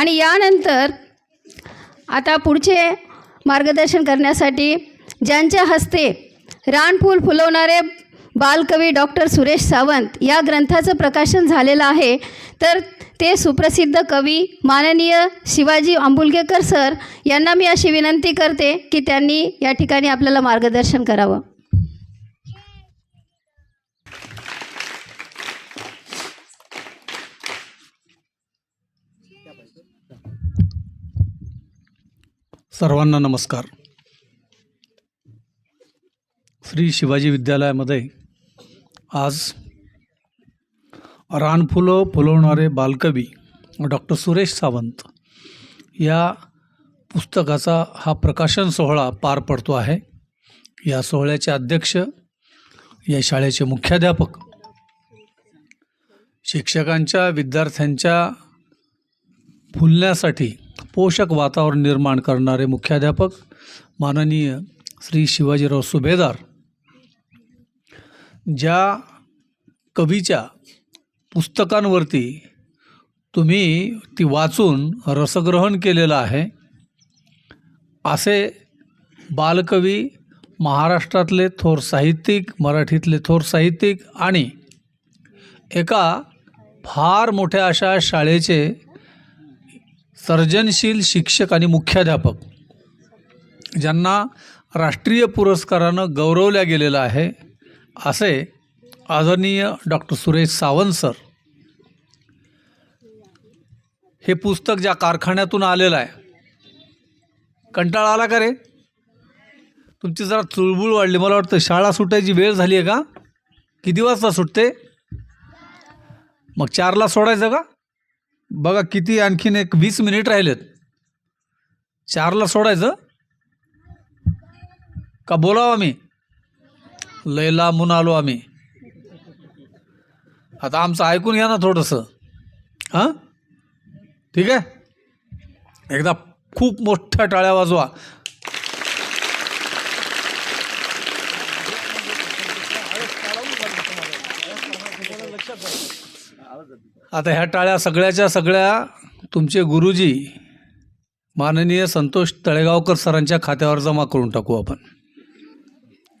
आणि यानंतर आता पुढचे मार्गदर्शन करण्यासाठी ज्यांच्या हस्ते रानफूल फुलवणारे बालकवी डॉक्टर सुरेश सावंत या ग्रंथाचं प्रकाशन झालेलं आहे तर ते सुप्रसिद्ध कवी माननीय शिवाजी आंबुलगेकर सर यांना मी अशी विनंती करते की त्यांनी या ठिकाणी आपल्याला मार्गदर्शन करावं. सर्वांना नमस्कार. श्री शिवाजी विद्यालयामध्ये आज रानफुलं फुलवणारे बालकवी डॉक्टर सुरेश सावंत या पुस्तकाचा हा प्रकाशन सोहळा पार पडतो आहे. या सोहळ्याचे अध्यक्ष या शाळेचे मुख्याध्यापक शिक्षकांच्या विद्यार्थ्यांच्या फुलण्यासाठी पोषक वातावरण निर्माण करणारे मुख्याध्यापक माननीय श्री शिवाजीराव सुभेदार ज्या कवीच्या पुस्तकांवरती तुम्ही ती वाचून रसग्रहण केलेलं आहे असे बालकवी महाराष्ट्रातले थोर साहित्यिक मराठीतले थोर साहित्यिक आणि एका फार मोठ्या अशा शाळेचे सर्जनशील शिक्षक आणि मुख्याध्यापक ज्यांना राष्ट्रीय पुरस्कारानं गौरवल्या गेलेलं आहे असे आदरणीय डॉक्टर सुरेश सावंत सर. हे पुस्तक ज्या कारखान्यातून आलेलं आहे. कंटाळा आला का रे? तुमची जरा चुळबुळ वाढली. मला वाटतं शाळा सुटायची वेळ झाली आहे का? किती वाजता सुटते? मग चारला सोडायचं का? बघा किती आणखीन एक वीस मिनिट राहिलेत. चारला सोडायचं. का बोलावं आम्ही? लय लांबून आलो आम्ही. आता आमचं ऐकून घ्या ना थोडंसं. हां? ठीक आहे? एकदा खूप मोठ्या टाळ्या वाजवा. आता ह्या टाळ्या सगळ्याच्या सगळ्या तुमचे गुरुजी माननीय संतोष तळेगावकर सरांच्या खात्यावर जमा करून टाकू आपण.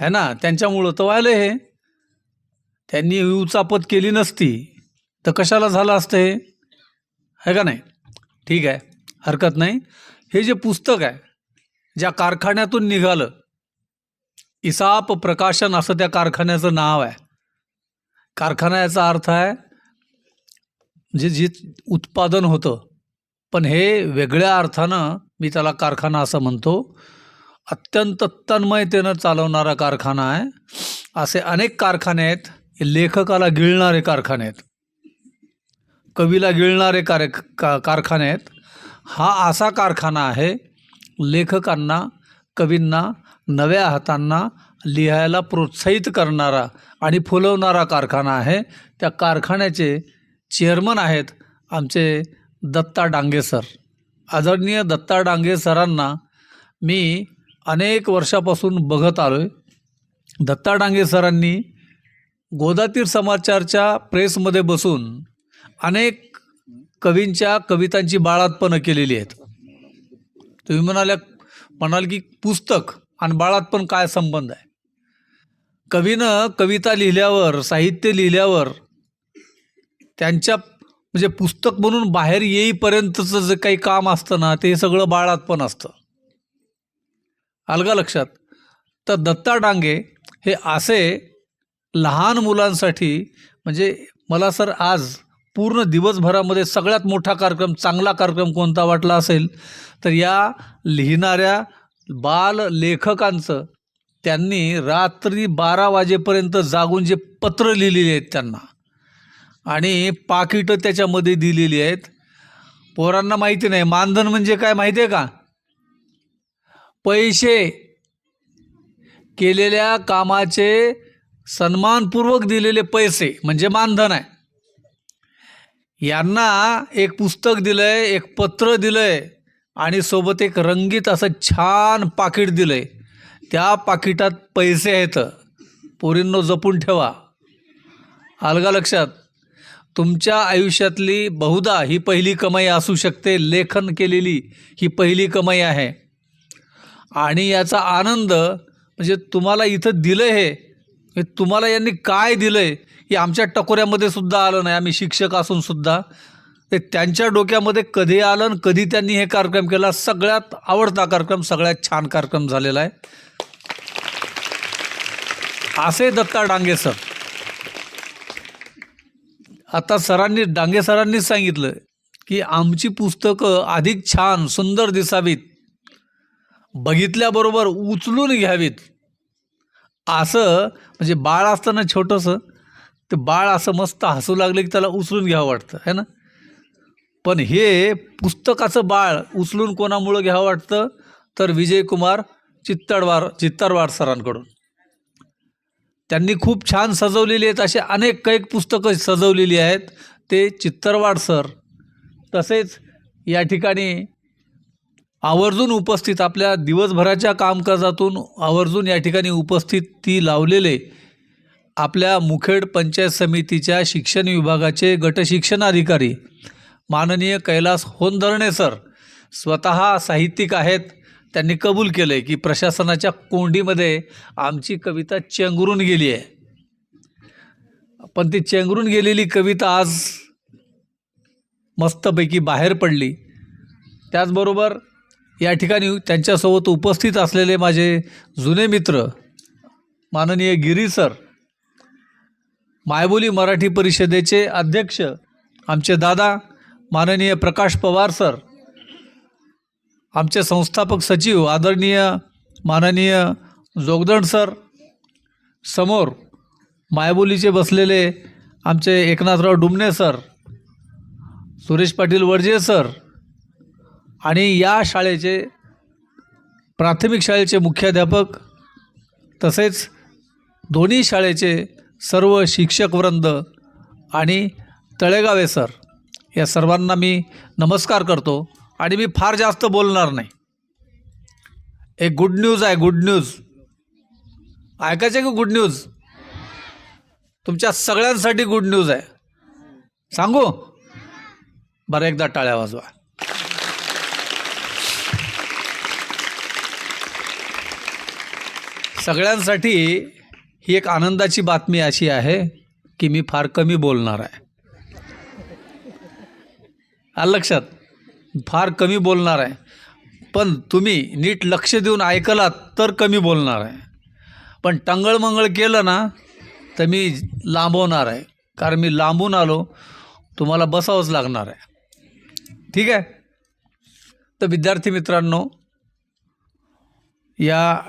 है ना? त्यांच्यामुळं तर व्हायलं हे. त्यांनी उचापत केली नसती तर कशाला झालं असतं हे? आहे का नाही? ठीक आहे. हरकत नाही. हे जे पुस्तक आहे ज्या कारखान्यातून निघालं इसाप प्रकाशन असं त्या कारखान्याचं नाव आहे. कारखान्याचा अर्थ आहे म्हणजे जे उत्पादन होतं पण हे वेगळ्या अर्थानं मी त्याला कारखाना असं म्हणतो अत्यंत तन्मयतेनं चालवणारा कारखाना आहे. असे अनेक कारखाने आहेत लेखकाला गिळणारे कारखाने आहेत. कवीला गिळणारे कार का कारखाने आहेत. हा असा कारखाना आहे लेखकांना कवींना नव्या हातांना लिहायला प्रोत्साहित करणारा आणि फुलवणारा कारखाना आहे. त्या कारखान्याचे चेअरमन आहेत आमचे दत्ता डांगे सर. आदरणीय दत्ता डांगे सरांना मी अनेक वर्षापासून बघत आलो आहे दत्ता डांगे सरांनी गोदातीर समाचारच्या प्रेसमध्ये बसून अनेक कवींच्या कवितांची बाळातपणं केलेली आहेत. तुम्ही म्हणाल्या म्हणाल की पुस्तक आणि बाळातपण काय संबंध आहे? कवीनं कविता लिहिल्यावर साहित्य लिहिल्यावर त्यांच्या म्हणजे पुस्तक म्हणून बाहेर येईपर्यंतचं जे काही काम असतं ना ते सगळं बाळात पण असतं. अलगा लक्षात. तर दत्ता डांगे हे असे लहान मुलांसाठी म्हणजे मला सर आज पूर्ण दिवसभरामध्ये सगळ्यात मोठा कार्यक्रम चांगला कार्यक्रम कोणता वाटला असेल तर या लिहिणाऱ्या बाल लेखकांचं त्यांनी रात्री बारा वाजेपर्यंत जागून जे पत्र लिहिलेले आहेत त्यांना आणि पाकिटं त्याच्यामध्ये दिलेली आहेत. पोरांना माहिती नाही. मानधन म्हणजे काय माहिती आहे का? पैसे केलेल्या कामाचे सन्मानपूर्वक दिलेले पैसे म्हणजे मानधन आहे. यांना एक पुस्तक दिलंय एक पत्र दिलंय आणि सोबत एक रंगीत असं छान पाकिट दिलंय. त्या पाकिटात पैसे आहेत. पोरींनो जपून ठेवा. अलगा लक्षात. तुमच्या आयुष्यातली बहुधा ही पहिली कमाई असू शकते. लेखन केलेली ही पहिली कमाई आहे. आणि याचा आनंद म्हणजे तुम्हाला इथं दिलं हे. म्हणजे तुम्हाला यांनी काय दिलं आहे हे आमच्या टकोऱ्यामध्ये सुद्धा आलं नाही. आम्ही शिक्षक असून सुद्धा. ते त्यांच्या डोक्यामध्ये कधी आलं आणि कधी त्यांनी हे कार्यक्रम केला? सगळ्यात आवडता कार्यक्रम सगळ्यात छान कार्यक्रम झालेला आहे. असे दत्ता डांगे सर. आता सरांनी डांगे सरांनीच सांगितलं की आमची पुस्तकं अधिक छान सुंदर दिसावीत. बघितल्याबरोबर उचलून घ्यावीत. असं म्हणजे बाळ असताना छोटंसं ते बाळ असं मस्त हसू लागलं की त्याला उचलून घ्यावं वाटतं है ना? पण हे पुस्तकाचं बाळ उचलून कोणामुळं घ्यावं वाटतं? तर विजयकुमार चित्तडवार चित्तरवार सरांकडून. त्यांनी खूप छान सजवलेली आहेत असे अनेक कैक पुस्तकं सजवलेली आहेत. ते चित्तरवाड सर तसेच या ठिकाणी आवर्जून उपस्थित आपल्या दिवसभराच्या कामकाजातून आवर्जून या ठिकाणी उपस्थित ती लावलेले आपल्या मुखेड पंचायत समितीच्या शिक्षण विभागाचे गटशिक्षणाधिकारी माननीय कैलास होनधरणे सर. स्वतः साहित्यिक आहेत. त्यांनी कबूल केलं आहे की प्रशासनाच्या कोंडीमध्ये आमची कविता चेंगरून गेली आहे. पण ती चेंगरून गेलेली कविता आज मस्तपैकी बाहेर पडली. त्याचबरोबर या ठिकाणी त्यांच्यासोबत उपस्थित असलेले माझे जुने मित्र माननीय गिरी सर मायबोली मराठी परिषदेचे अध्यक्ष आमचे दादा माननीय प्रकाश पवार सर आमचे संस्थापक सचिव आदरणीय माननीय जोगदंड सर समोर मायबोलीचे बसलेले आमचे एकनाथराव डुमणे सर सुरेश पाटील वडजे सर आणि या शाळेचे प्राथमिक शाळेचे मुख्याध्यापक तसेच दोन्ही शाळेचे सर्व शिक्षकवृंद आणि तळेगावे सर या सर्वांना मी नमस्कार करतो. आणि मी फार जास्त बोलणार नाही. एक गुड न्यूज आहे गुड न्यूज ऐकायचं की गुड न्यूज तुमच्या सगळ्यांसाठी गुड न्यूज आहे. सांगू? बरं एकदा टाळ्या वाजवा. सगळ्यांसाठी ही एक आनंदाची बातमी अशी आहे की मी फार कमी बोलणार आहे. लक्षात? फार कमी बोलणार आहे. पण तुम्ही नीट लक्ष देऊन ऐकलात तर कमी बोलणार आहे. पण टंगळमंगळ केलं ना तर मी लांबवणार आहे. कारण मी लांबून आलो तुम्हाला बसावंच लागणार आहे. ठीक आहे? तर विद्यार्थी मित्रांनो या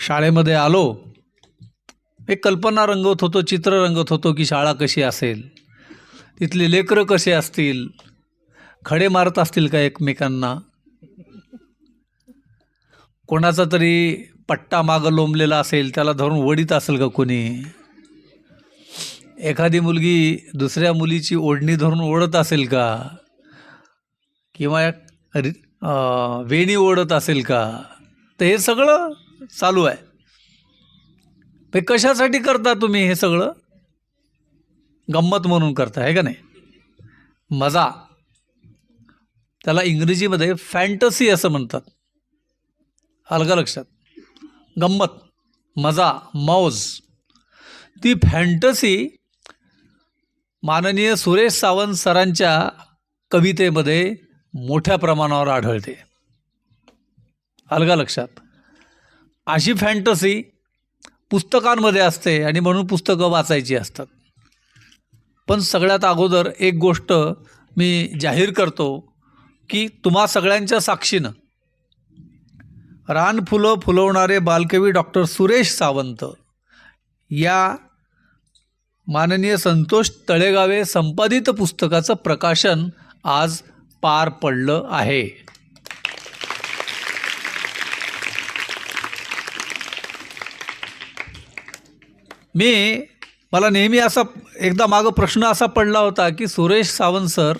शाळेमध्ये आलो. एक कल्पना रंगवत होतो चित्र रंगत होतो की शाळा कशी असेल? तिथले लेकरं कसे असतील? खडे मारत असतील का एकमेकांना? कोणाचा तरी पट्टा मागं लोंबलेला असेल त्याला धरून वडीत असेल का कोणी? एखादी मुलगी दुसऱ्या मुलीची ओढणी धरून ओढत असेल का? किंवा वेणी ओढत असेल का? तर हे सगळं चालू आहे. ते कशासाठी करता तुम्ही हे सगळं? गंमत म्हणून करता आहे का नाही? मजा. त्याला इंग्रजीमध्ये फॅन्टसी असं म्हणतात. अलगा लक्षात. गंमत. मजा. मौज. ती फॅन्टसी माननीय सुरेश सावंत सरांच्या कवितेमध्ये मोठ्या प्रमाणावर आढळते. अलगा लक्षात. अशी फॅन्टसी पुस्तकांमध्ये असते आणि म्हणून पुस्तकं वाचायची असतात. पण सगळ्यात अगोदर एक गोष्ट मी जाहीर करतो. की तुम्हा सगळ्यांच्या साक्षीनं. रानफुलं फुलवणारे बालकवी डॉक्टर सुरेश सावंत या माननीय संतोष तळेगावे संपादित पुस्तकाचं प्रकाशन आज पार पडलं आहे. मी मला नेहमी असा एकदा मागं प्रश्न असा पडला होता की सुरेश सावंत सर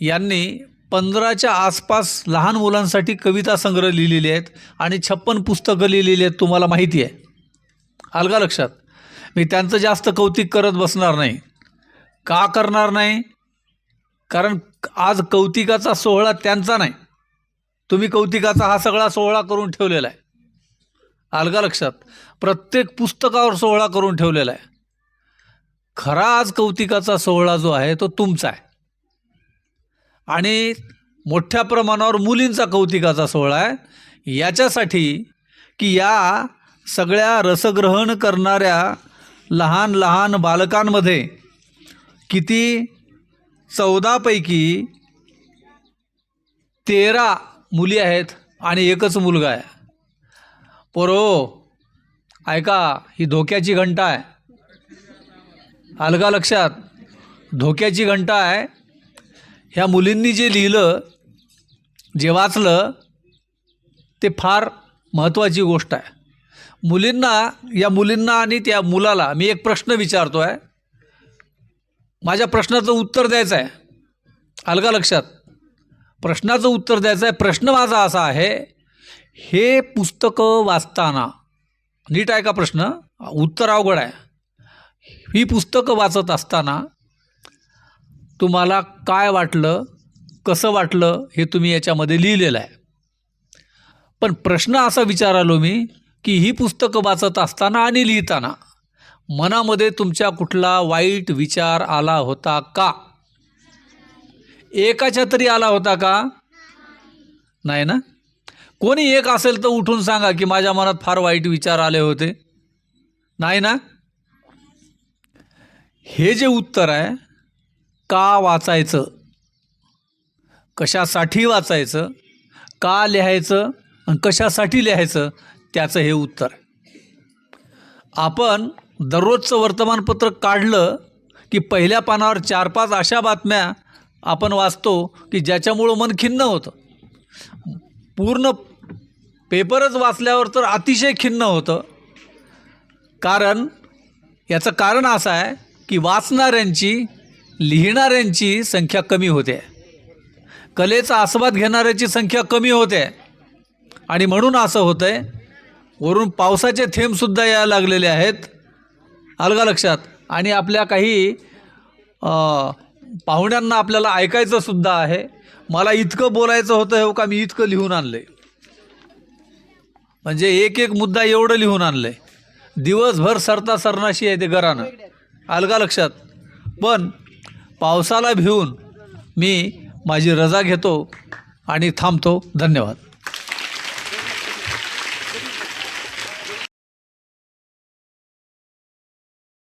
यांनी पंधराच्या आसपास लहान मुलांसाठी कविता संग्रह लिहिलेले आहेत आणि छप्पन पुस्तकं लिहिलेली आहेत तुम्हाला माहिती आहे. अलगा लक्षात. मी त्यांचं जास्त कौतिक करत बसणार नाही. का करणार नाही? कारण आज कौतिकाचा सोहळा त्यांचा नाही. तुम्ही कौतिकाचा हा सगळा सोहळा करून ठेवलेला आहे. अलगा लक्षात. प्रत्येक पुस्तकावर सोहळा करून ठेवलेला आहे. खरा आज कौतिकाचा सोहळा जो आहे तो तुमचा आहे. आणि मोठ्या प्रमाणावर मुलींचा कौतिकाचा सोहळा आहे. याच्यासाठी की या सगळ्या रसग्रहण करणाऱ्या लहान लहान बालकांमध्ये किती चौदापैकी तेरा मुली आहेत आणि एकच मुलगा आहे. पोरो ऐका ही धोक्याची घंटा आहे. अलगा लक्षात धोक्याची घंटा आहे. ह्या मुलींनी जे लिहिलं जे वाचलं ते फार महत्त्वाची गोष्ट आहे. मुलींना या मुलींना आणि त्या मुलाला मी एक प्रश्न विचारतो आहे माझ्या प्रश्नाचं उत्तर द्यायचं आहे. अलगा लक्षात. प्रश्नाचं उत्तर द्यायचं आहे. प्रश्न माझा असा आहे हे पुस्तकं वाचताना नीट आहे का प्रश्न? उत्तर अवघड आहे. ही पुस्तकं वाचत असताना तुम्हाला काय वाटलं कसं वाटलं हे तुम्ही याच्यामध्ये लिहिलेलं आहे. पण प्रश्न असा विचारालो मी की ही पुस्तकं वाचत असताना आणि लिहिताना मनामध्ये तुमच्या कुठला वाईट विचार आला होता का? एकाच्या तरी आला होता का? नाही ना? कोणी एक असेल तर उठून सांगा की माझ्या मनात फार वाईट विचार आले होते. नाही ना? हे जे उत्तर आहे का वाचायचं? कशासाठी वाचायचं? का लिहायचं? आणि कशासाठी लिहायचं? त्याचं हे उत्तर. आपण दररोजचं वर्तमानपत्र काढलं की पहिल्या पानावर चार पाच अशा बातम्या आपण वाचतो की ज्याच्यामुळं मन खिन्न होतं. पूर्ण पेपरच वाचल्यावर तर अतिशय खिन्न होतं. कारण याचं कारण असं आहे की वाचणाऱ्यांची लिहिणाऱ्यांची संख्या कमी होते. कलेचा आस्वाद घेणाऱ्याची संख्या कमी होते. आणि म्हणून असं होतं आहे वरून पावसाचे थेंबसुद्धा यायला लागलेले आहेत. अलगा लक्षात. आणि आपल्या काही पाहुण्यांना आपल्याला ऐकायचं सुद्धा आहे. मला इतकं बोलायचं होतं हो का मी इतकं लिहून आणलं आहे म्हणजे एक एक मुद्दा एवढं लिहून आणलं आहे दिवसभर सरता सरनाशी आहे ते घरानं. अलगा लक्षात. पण पावसाला भिवून मी माझी रजा घेतो आणि थांबतो. धन्यवाद.